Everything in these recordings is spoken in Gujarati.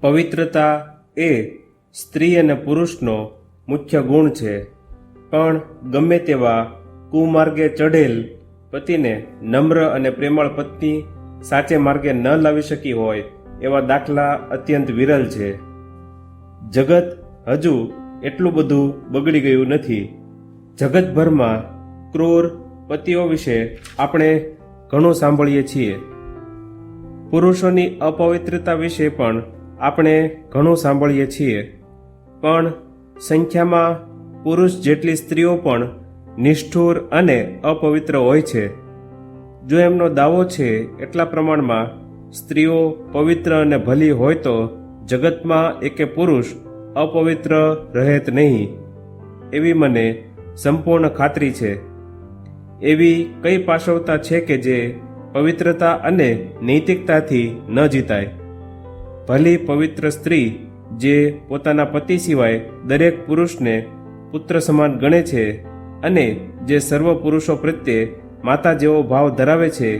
પવિત્રતા એ સ્ત્રી અને પુરુષનો મુખ્ય ગુણ છે. પણ ગમે તેવા કુમાર્ગે ચઢેલ પતિને નમ્ર અને પ્રેમળ પત્ની સાચે માર્ગે ન લાવી શકી હોય, એવા દાખલા અત્યંત વિરલ છે. જગત હજુ એટલું બધું બગડી ગયું નથી. જગતભરમાં ક્રૂર પતિઓ વિશે આપણે ઘણું સાંભળીએ છીએ. પુરુષોની અપવિત્રતા વિશે પણ આપણે ઘણું સાંભળીએ છીએ, પણ સંખ્યામાં પુરુષ જેટલી સ્ત્રીઓ પણ નિષ્ઠુર અને અપવિત્ર હોય છે. જો એમનો દાવો છે એટલા પ્રમાણમાં સ્ત્રીઓ પવિત્ર અને ભલી હોય તો જગતમાં એકે પુરુષ અપવિત્ર રહેત નહીં. એવી મને સંપૂર્ણ ખાતરી છે. એવી કઈ પાશવતા છે કે જે પવિત્રતા અને નૈતિકતાથી ન જીતાય? ભલી પવિત્ર સ્ત્રી જે પોતાના પતિ સિવાય દરેક પુરુષને પુત્ર સમાન ગણે છે અને જે સર્વ પુરુષો પ્રત્યે માતા જેવો ભાવ ધરાવે છે,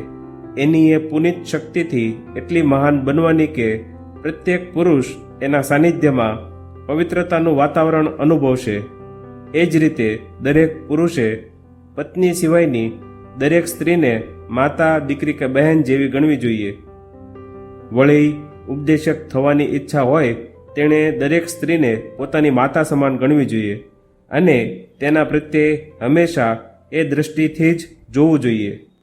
એની એ પુનિત શક્તિથી એટલી મહાન બનવાની કે પ્રત્યેક પુરુષ એના સાનિધ્યમાં પવિત્રતાનું વાતાવરણ અનુભવશે. એ જ રીતે દરેક પુરુષે પત્ની સિવાયની દરેક સ્ત્રીને માતા, દીકરી કે બહેન જેવી ગણવી જોઈએ. વળી ઉપદેશક થવાની ઈચ્છા હોય, તેણે દરેક સ્ત્રીને પોતાની માતા સમાન ગણવી જોઈએ અને તેના પ્રત્યે હંમેશા એ દ્રષ્ટિથી જ જોવું જોઈએ.